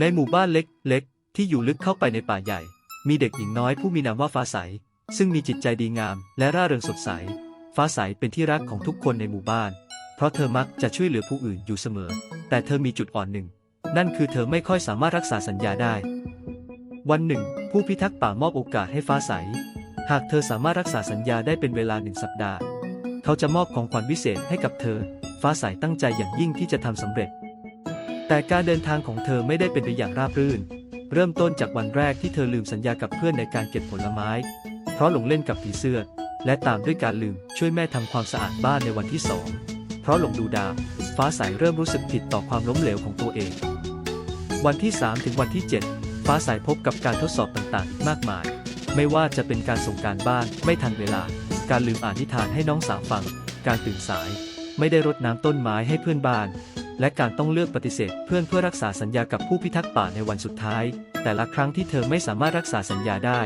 ในหมู่บ้านเล็กๆ ที่อยู่ลึกเข้าไปในป่าใหญ่ มีเด็กหญิงน้อยผู้มีนามว่าฟ้าใส ซึ่งมีจิตใจดีงามและร่าเริงสดใส ฟ้าใสเป็นที่รักของทุกคนในหมู่บ้าน เพราะเธอมักจะช่วยเหลือผู้อื่นอยู่เสมอ แต่เธอมีจุดอ่อนหนึ่ง นั่นคือเธอไม่ค่อยสามารถรักษาสัญญาได้ วันหนึ่ง ผู้พิทักษ์ป่ามอบโอกาสให้ฟ้าใส หากเธอสามารถรักษาสัญญาได้เป็นเวลาหนึ่งสัปดาห์ เขาจะมอบของขวัญวิเศษให้กับเธอ ฟ้าใสตั้งใจอย่างยิ่งที่จะทำสำเร็จ แต่การเดินทางของเธอไม่ได้เป็นไปอย่างราบรื่น เริ่มต้นจากวันแรกที่เธอลืมสัญญากับเพื่อนในการเก็บผลไม้ เพราะหลงเล่นกับผีเสื้อ และตามด้วยการลืมช่วยแม่ทำความสะอาดบ้านในวันที่สองเพราะหลงดูดาว ฟ้าใสเริ่มรู้สึกผิดต่อความล้มเหลวของตัวเอง วันที่ 3 ถึงวันที่ 7 ฟ้าใสพบกับการทดสอบต่างๆ มากมาย ไม่ว่าจะเป็นการส่งการบ้านไม่ทันเวลา การลืมอ่านนิทานให้น้องสาวฟัง การตื่นสาย ไม่ได้รดน้ำต้นไม้ให้เพื่อนบ้าน และการต้องเลือกปฏิเสธเพื่อนเพื่อรักษาสัญญากับผู้พิทักษ์ป่าในวันสุดท้าย แต่ละครั้งที่เธอไม่สามารถรักษาสัญญาได้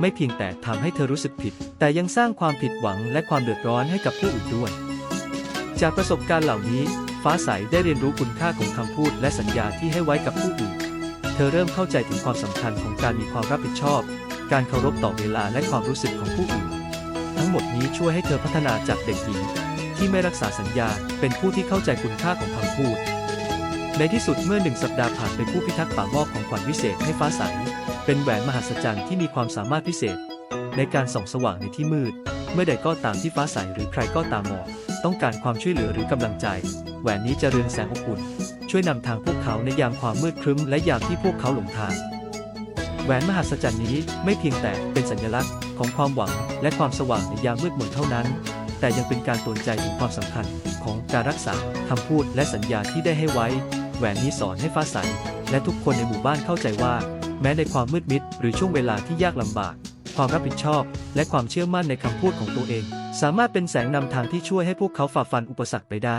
ไม่เพียงแต่ทำให้เธอรู้สึกผิด แต่ยังสร้างความผิดหวังและความเดือดร้อนให้กับผู้อื่นด้วย จากประสบการณ์เหล่านี้ ฟ้าใสได้เรียนรู้คุณค่าของคำพูดและสัญญาที่ให้ไว้กับผู้อื่น เธอเริ่มเข้าใจถึงความสำคัญของการมีความรับผิดชอบ การเคารพต่อเวลาและความรู้สึกของผู้อื่น ทั้งหมดนี้ช่วยให้เธอพัฒนาจากเด็กหญิง ที่ไม่รักษาสัญญา เป็นผู้ที่เข้าใจคุณค่าของคำพูด ในที่สุดเมื่อหนึ่งสัปดาห์ผ่านไปผู้พิทักษ์ป่ามอบของขวัญวิเศษให้ฟ้าใส เป็นแหวนมหัศจรรย์ที่มีความสามารถพิเศษ ในการส่องสว่างในที่มืด เมื่อใดก็ตามที่ฟ้าใสหรือใครก็ตามมองต้องการความช่วยเหลือหรือกำลังใจ แหวนนี้จะเรืองแสงอบอุ่น ช่วยนำทางพวกเขาในยามความมืดครึ้มและยามที่พวกเขาหลงทาง แหวนมหัศจรรย์นี้ไม่เพียงแต่เป็นสัญลักษณ์ของความหวังและความสว่างในยามมืดมนเท่านั้น แต่ยังเป็นการเตือนใจถึงความสำคัญของการรักษาคำพูดและสัญญาที่ได้ให้ไว้ แหวนนี้สอนให้ฟ้าใสและทุกคนในหมู่บ้านเข้าใจว่า แม้ในความมืดมิด หรือช่วงเวลาที่ยากลำบาก ความรับผิดชอบ และความเชื่อมั่นในคำพูดของตัวเอง สามารถเป็นแสงนำทางที่ช่วยให้พวกเขาฝ่าฟันอุปสรรคไปได้